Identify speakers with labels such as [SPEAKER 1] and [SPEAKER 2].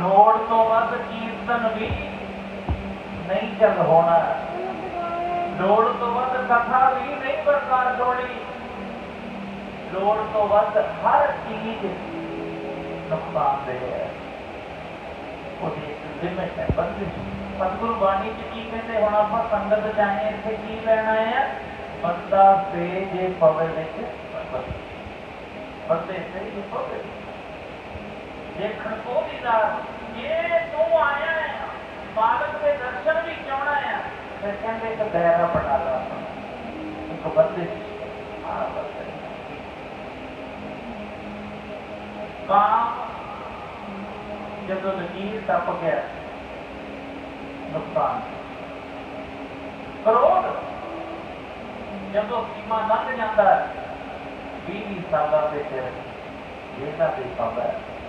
[SPEAKER 1] ਲੋੜ ਤੋਂ ਵੱਧ ਕੀਰਤਨ ਵੀ ਨਹੀਂ ਚੱਲ ਹੋਣਾ। ਲੋੜ ਤੋਂ ਵੱਧ ਕਥਾ ਵੀ ਨਹੀਂ ਬਰਦਾਸ਼ਤ ਹੋਣੀ। ਲੋੜ ਤੋਂ ਵੱਧ ਹਰ ਚੀਜ਼ ਨੁਕਸਾਨਦੇਹ ਹੈ। ਉਹਦੀ ਇੱਕ ਲਿਮਿਟ ਹੈ ਬੰਦਿਸ਼ ਸਤਿਗੁਰੂ ਬਾਣੀ ਚ ਕੀ ਕਹਿੰਦੇ ਹੁਣ ਆਪਾਂ ਸੰਗਤ ਜਾਣੇ ਇੱਥੇ ਕੀ ਲੈਣਾ ਹੈ ਬੰਦਾ ਸੇ ਜੇ ਪਵੇ ਵਿੱਚ, ਬੰਦੇ ਸੇ ਜੇ ਪਵੇ ਦੇਖਣ ਕੋ ਦੀ ਦਾ ਜੇ ਤੂੰ ਆਇਆ ਹੈ, ਮਾਲਕ ਦੇ ਦਰਸ਼ਨ ਵੀ ਚਾਹਣਾ ਹੈ। ਫਿਰ ਕਹਿੰਦੇ ਇੱਕ ਦਾਇਰਾ ਬਣਾ ਲਾ। ਇੱਕ ਬੰਦੇ ਆ ਬੰਦੇ ਕਾਮ ਜਦੋਂ ਲਕੀਰ ਟੱਪ ਗਿਆ, ਨੁਕਸਾਨ। ਕਰੋੜ ਜਦੋਂ ਸੀਮਾ ਲੰਘ ਜਾਂਦਾ 20 ਸਾਲਾਂ ਦੇ ਚ ਇਹਦਾ ਤੇ ਪਾਉਂਦਾ